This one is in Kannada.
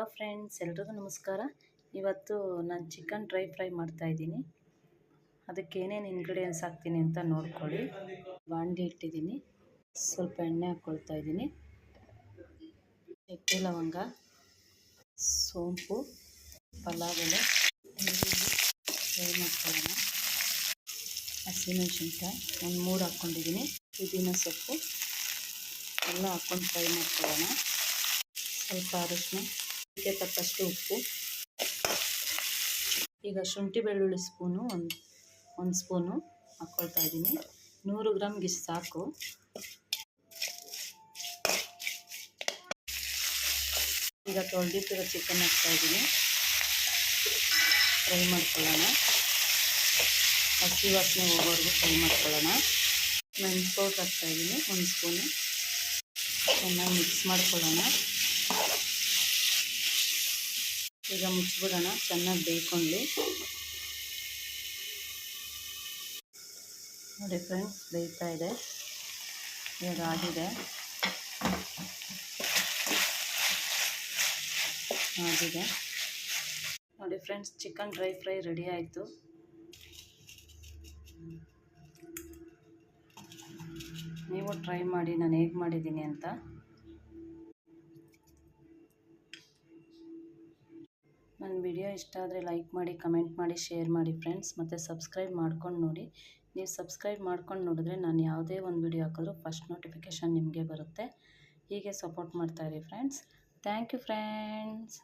ಹಲೋ ಫ್ರೆಂಡ್ಸ್, ಎಲ್ರಿಗೂ ನಮಸ್ಕಾರ. ಇವತ್ತು ನಾನು ಚಿಕನ್ ಡ್ರೈ ಫ್ರೈ ಮಾಡ್ತಾಯಿದ್ದೀನಿ ಅದಕ್ಕೆ ಏನೇನು ಇಂಗ್ರೀಡಿಯೆಂಟ್ಸ್ ಹಾಕ್ತೀನಿ ಅಂತ ನೋಡ್ಕೊಳ್ಳಿ. ಬಾಂಡಿ ಇಟ್ಟಿದ್ದೀನಿ. ಸ್ವಲ್ಪ ಎಣ್ಣೆ ಹಾಕ್ಕೊಳ್ತಾ ಇದ್ದೀನಿ. ಚಕ್ಕೆ, ಲವಂಗ, ಸೋಂಪು ಪಲಾವ್ ಎಲೆ ಫ್ರೈ ಮಾಡ್ಕೊಳ್ಳೋಣ. ಹಸಿಮೆಣ್ಸಿನ್ಕಾಯಿ, ಒಂದು ಮೂರು ಹಾಕ್ಕೊಂಡಿದ್ದೀನಿ ಪುದೀನ ಸೊಪ್ಪು ಎಲ್ಲ ಹಾಕ್ಕೊಂಡು ಫ್ರೈ ಮಾಡ್ಕೊಳ್ಳೋಣ. ಸ್ವಲ್ಪ ಅರಶಿನ ಇದಕ್ಕೆ ತಕ್ಕಷ್ಟು ಉಪ್ಪು. ಈಗ ಶುಂಠಿ ಬೆಳ್ಳುಳ್ಳಿ ಸ್ಪೂನು ಒಂದು ಒಂದು ಸ್ಪೂನು ಹಾಕ್ಕೊಳ್ತಾ ಇದ್ದೀನಿ. ನೂರು ಗ್ರಾಮ್ಗೆ ಸಾಕು. ಈಗ ತೊಳೆದಿಟ್ಟಿರೋ ಚಿಕನ್ ಹಾಕ್ತಾ ಇದ್ದೀನಿ. ಫ್ರೈ ಮಾಡ್ಕೊಳ್ಳೋಣ. ಹಸಿ ವಾಸನೆ ಹೋಗೋವರೆಗೂ ಫ್ರೈ ಮಾಡ್ಕೊಳ್ಳೋಣ. ಮೆಣಸು ಪೌಡ್ರ್ ಹಾಕ್ತಾಯಿದ್ದೀನಿ ಒಂದು ಸ್ಪೂನು. ಚೆನ್ನಾಗಿ ಮಿಕ್ಸ್ ಮಾಡ್ಕೊಳ್ಳೋಣ. ಈಗ ಮುಚ್ಚಿಬಿಡೋಣ, ಚೆನ್ನಾಗಿ ಬೇಯ್ಕೊಳ್ಳಿ ನೋಡಿ ಫ್ರೆಂಡ್ಸ್ ಬೇಯ್ತಾ ಇದೆ. ಇವಾಗ ಆಗಿದೆ. ಆಗಿದೆ. ನೋಡಿ friends chicken dry fry ready ಆಯಿತು. ನೀವು ಟ್ರೈ ಮಾಡಿ, ನಾನು ಹೇಗೆ ಮಾಡಿದ್ದೀನಿ ಅಂತ. ನನ್ನ ವಿಡಿಯೋ ಇಷ್ಟ ಆದರೆ ಲೈಕ್ ಮಾಡಿ, ಕಮೆಂಟ್ ಮಾಡಿ, ಶೇರ್ ಮಾಡಿ ಫ್ರೆಂಡ್ಸ್. ಮತ್ತು ಸಬ್ಸ್ಕ್ರೈಬ್ ಮಾಡ್ಕೊಂಡು ನೋಡಿ. ನೀವು ಸಬ್ಸ್ಕ್ರೈಬ್ ಮಾಡ್ಕೊಂಡು ನೋಡಿದ್ರೆ ನಾನು ಯಾವುದೇ ಒಂದು ವಿಡಿಯೋ ಹಾಕಿದ್ರೂ ಫಸ್ಟ್ ನೋಟಿಫಿಕೇಷನ್ ನಿಮಗೆ ಬರುತ್ತೆ. ಹೀಗೆ ಸಪೋರ್ಟ್ ಮಾಡ್ತಾಯಿರಿ ಫ್ರೆಂಡ್ಸ್. Thank you friends.